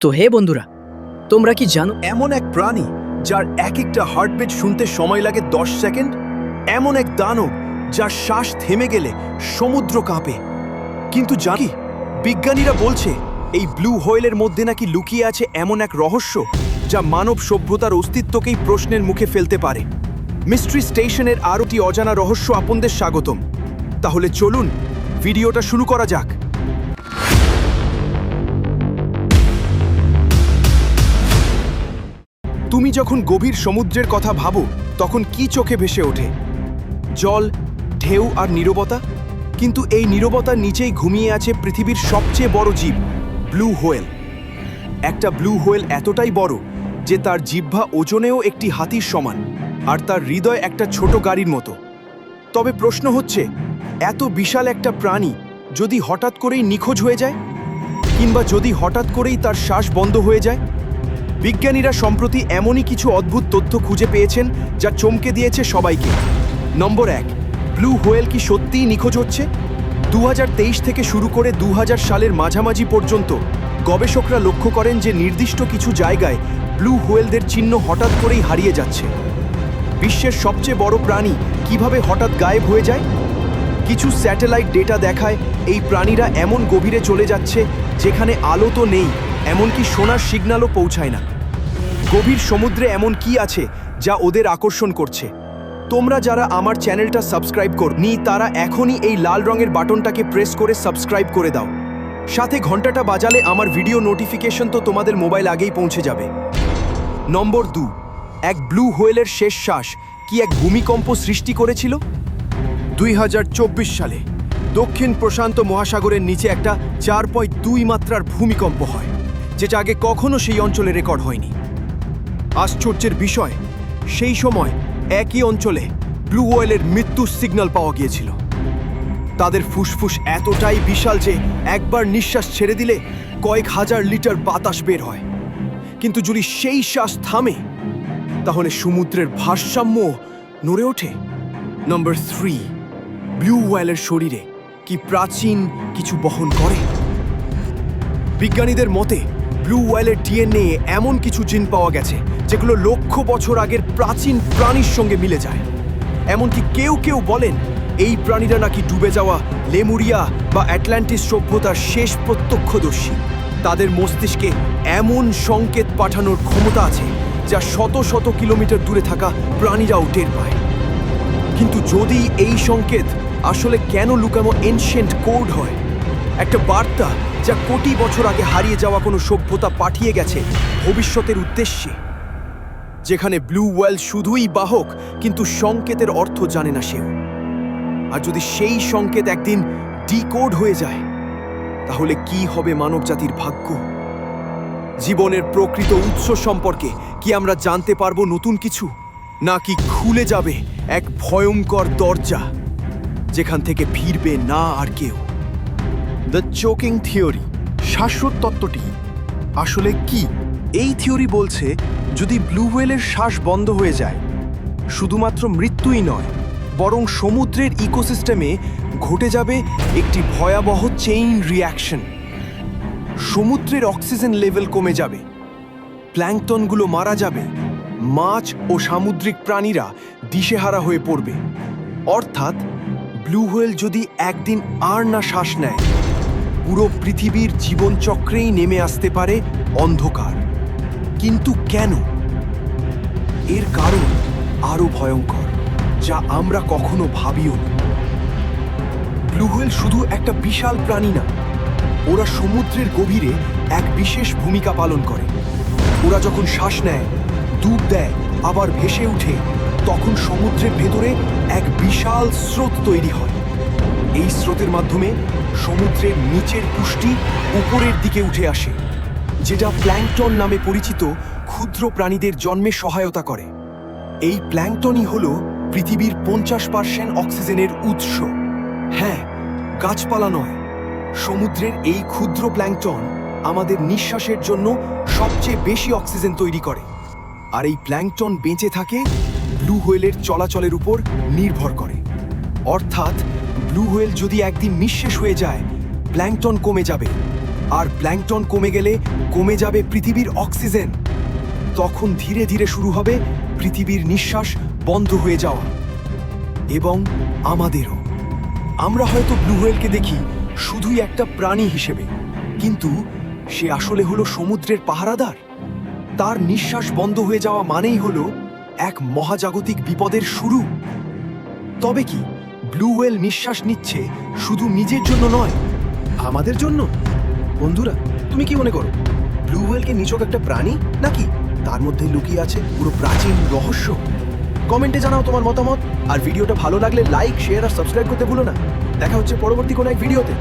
তো হে বন্ধুরা, তোমরা কি জানো? এমন এক প্রাণী যার এক একটা হার্টবিট শুনতে সময় লাগে দশ সেকেন্ড এমন এক দানব যার শ্বাস থেমে গেলে সমুদ্র কাঁপে। কিন্তু জানি বিজ্ঞানীরা বলছে, এই ব্লু হোয়েলের মধ্যে নাকি লুকিয়ে আছে এমন এক রহস্য যা মানব সভ্যতার অস্তিত্বকেই প্রশ্নের মুখে ফেলতে পারে। মিস্ট্রি স্টেশনের আরোটি অজানা রহস্য আপনদের স্বাগতম। তাহলে চলুন ভিডিওটা শুরু করা যাক। তুমি যখন গভীর সমুদ্রের কথা ভাবো, তখন কি চোখে ভেসে ওঠে? জল, ঢেউ আর নীরবতা? কিন্তু এই নীরবতার নিচেই ঘুমিয়ে আছে পৃথিবীর সবচেয়ে বড় জীব, ব্লু হোয়েল। একটা ব্লু হোয়েল এতটাই বড় যে তার জিহ্বা ওজনেও একটি হাতির সমান, আর তার হৃদয় একটা ছোট গাড়ির মতো। তবে প্রশ্ন হচ্ছে, এত বিশাল একটা প্রাণী যদি হঠাৎ করেই নিখোঁজ হয়ে যায়? কিংবা যদি হঠাৎ করেই তার শ্বাস বন্ধ হয়ে যায়? বিজ্ঞানীরা সম্প্রতি এমনই কিছু অদ্ভুত তথ্য খুঁজে পেয়েছেন যা চমকে দিয়েছে সবাইকে। নম্বর এক, ব্লু হোয়েল কি সত্যিই নিখোঁজ হচ্ছে? দু হাজার তেইশ থেকে শুরু করে দু হাজার সালের মাঝামাঝি পর্যন্ত গবেষকরা লক্ষ্য করেন যে নির্দিষ্ট কিছু জায়গায় ব্লু হোয়েলদের চিহ্ন হঠাৎ করেই হারিয়ে যাচ্ছে। বিশ্বের সবচেয়ে বড় প্রাণী কীভাবে হঠাৎ গায়েব হয়ে যায়? কিছু স্যাটেলাইট ডেটা দেখায় এই প্রাণীরা এমন গভীরে চলে যাচ্ছে যেখানে আলো তো নেই এমনকি সোনার সিগন্যালও পৌঁছায় না। গভীর সমুদ্রে এমন কি আছে যা ওদের আকর্ষণ করছে? তোমরা যারা আমার চ্যানেলটা সাবস্ক্রাইব করনি তারা এখনই এই লাল রঙের বাটনটাকে প্রেস করে সাবস্ক্রাইব করে দাও। সাথে ঘন্টাটা বাজালে আমার ভিডিও নোটিফিকেশন তো তোমাদের মোবাইল আগেই পৌঁছে যাবে। নম্বর দু, এক ব্লু হোয়েলের শেষ শ্বাস কি এক ভূমিকম্প সৃষ্টি করেছিল? দুই হাজার চব্বিশ সালে দক্ষিণ প্রশান্ত মহাসাগরের নিচে একটা চার পয়েন্ট দুই মাত্রার ভূমিকম্প হয়। যেটা আগে কখনো সেই অঞ্চলে রেকর্ড হয়নি। আশ্চর্যের বিষয়, সেই সময় একই অঞ্চলে ব্লু ওয়েলের মৃত্যুর সিগন্যাল পাওয়া গিয়েছিল। তাদের ফুসফুস এতটাই বিশাল যে একবার নিঃশ্বাস ছেড়ে দিলে কয়েক হাজার লিটার বাতাস বের হয়। কিন্তু যদি সেই শ্বাস থামে, তাহলে সমুদ্রের ভারসাম্য নড়ে ওঠে। নম্বর থ্রি, ব্লু ওয়েলের শরীরে কি প্রাচীন কিছু বহন করে? বিজ্ঞানীদের মতে ব্লু ওয়েলের ডিএনএ এমন কিছু জিন পাওয়া গেছে, যেগুলো লক্ষ বছর আগের প্রাচীন প্রাণীর সঙ্গে মিলে যায়। এমনকি কেউ কেউ বলেন, এই প্রাণীরা নাকি ডুবে যাওয়া লেমুরিয়া বা অ্যাটলান্টিস সভ্যতার শেষ প্রত্যক্ষদর্শী। তাদের মস্তিষ্কে এমন সংকেত পাঠানোর ক্ষমতা আছে, যা শত শত কিলোমিটার দূরে থাকা প্রাণীরাও টের পায়। কিন্তু যদি এই সংকেত আসলে কেন লুকানো এনশিয়েন্ট কোড হয়? একটা বার্তা যা কোটি বছর আগে হারিয়ে যাওয়া কোনো সভ্যতা পাঠিয়ে গেছে ভবিষ্যতের উদ্দেশ্যে। যেখানে ব্লু ওয়েল শুধুই বাহক, কিন্তু সংকেতের অর্থ জানে না সেও। আর যদি সেই সংকেত একদিন ডিকোড হয়ে যায়, তাহলে কি হবে মানবজাতির ভাগ্য? জীবনের প্রকৃত উৎস সম্পর্কে কি আমরা জানতে পারব নতুন কিছু? নাকি খুলে যাবে এক ভয়ঙ্কর দরজা, যেখান থেকে ফিরবে না আর কেউ? দ্য চোকিং থিওরি শাশ্বত তত্ত্বটি। আসলে কি? এই থিওরি বলছে, যদি ব্লু হোয়েলের শ্বাস বন্ধ হয়ে যায়, শুধুমাত্র মৃত্যুই নয়, বরং সমুদ্রের ইকোসিস্টেমে ঘটে যাবে একটি ভয়াবহ চেইন রিয়াকশন সমুদ্রের অক্সিজেন লেভেল কমে যাবে প্ল্যাংটনগুলো মারা যাবে, মাছ ও সামুদ্রিক প্রাণীরা দিশেহারা হয়ে পড়বে। অর্থাৎ, ব্লু হোয়েল যদি একদিন আর না শ্বাস নেয় পুরো পৃথিবীর জীবনচক্রেই নেমে আসতে পারে অন্ধকার। কিন্তু কেন? এর কারণ আরও ভয়ঙ্কর, যা আমরা কখনো ভাবিও না। ব্লু হোয়েল শুধু একটা বিশাল প্রাণী না, ওরা সমুদ্রের গভীরে এক বিশেষ ভূমিকা পালন করে। ওরা যখন শ্বাস নেয়, ডুব দেয়, আবার ভেসে ওঠে, তখন সমুদ্রের ভেতরে এক বিশাল স্রোত তৈরি হয়। এই স্রোতের মাধ্যমে সমুদ্রের নিচের পুষ্টি উপরের দিকে উঠে আসে, যেটা প্ল্যাঙ্কটন নামে পরিচিত ক্ষুদ্র প্রাণীদের জন্মে সহায়তা করে। এই প্ল্যাংটনই হল পৃথিবীর পঞ্চাশ পার্সেন্ট অক্সিজেনের উৎস। হ্যাঁ গাছপালা নয়, সমুদ্রের এই ক্ষুদ্র প্ল্যাঙ্কটন আমাদের নিঃশ্বাসের জন্য সবচেয়ে বেশি অক্সিজেন তৈরি করে। আর এই প্ল্যাংটন বেঁচে থাকে ব্লু হোয়েলের চলাচলের উপর নির্ভর করে। অর্থাৎ ব্লু হোয়েল যদি একদিন নিঃশেষ হয়ে যায় প্ল্যাঙ্কটন কমে যাবে। আর প্ল্যাঙ্কটন কমে গেলে কমে যাবে পৃথিবীর অক্সিজেন। তখন ধীরে ধীরে শুরু হবে পৃথিবীর নিঃশ্বাস বন্ধ হয়ে যাওয়া। এবং আমাদেরও। আমরা হয়তো ব্লু হোয়েলকে দেখি শুধুই একটা প্রাণী হিসেবে, কিন্তু সে আসলে হলো সমুদ্রের পাহারাদার। তার নিঃশ্বাস বন্ধ হয়ে যাওয়া মানেই হলো এক মহাজাগতিক বিপদের শুরু। তবে কি ব্লু ওয়েল নিঃশ্বাস নিচ্ছে শুধু নিজের জন্য নয়, আমাদের জন্য। বন্ধুরা, তুমি কি মনে করো ব্লু হোয়েলকে নিচক একটা প্রাণী, নাকি তার মধ্যে লুকিয়ে আছে পুরো প্রাচীন রহস্য? কমেন্টে জানাও তোমার মতামত, আর ভিডিওটা ভালো লাগলে লাইক শেয়ার আর সাবস্ক্রাইব করতে ভুলো না। দেখা হচ্ছে পরবর্তী কোনো এক ভিডিওতে।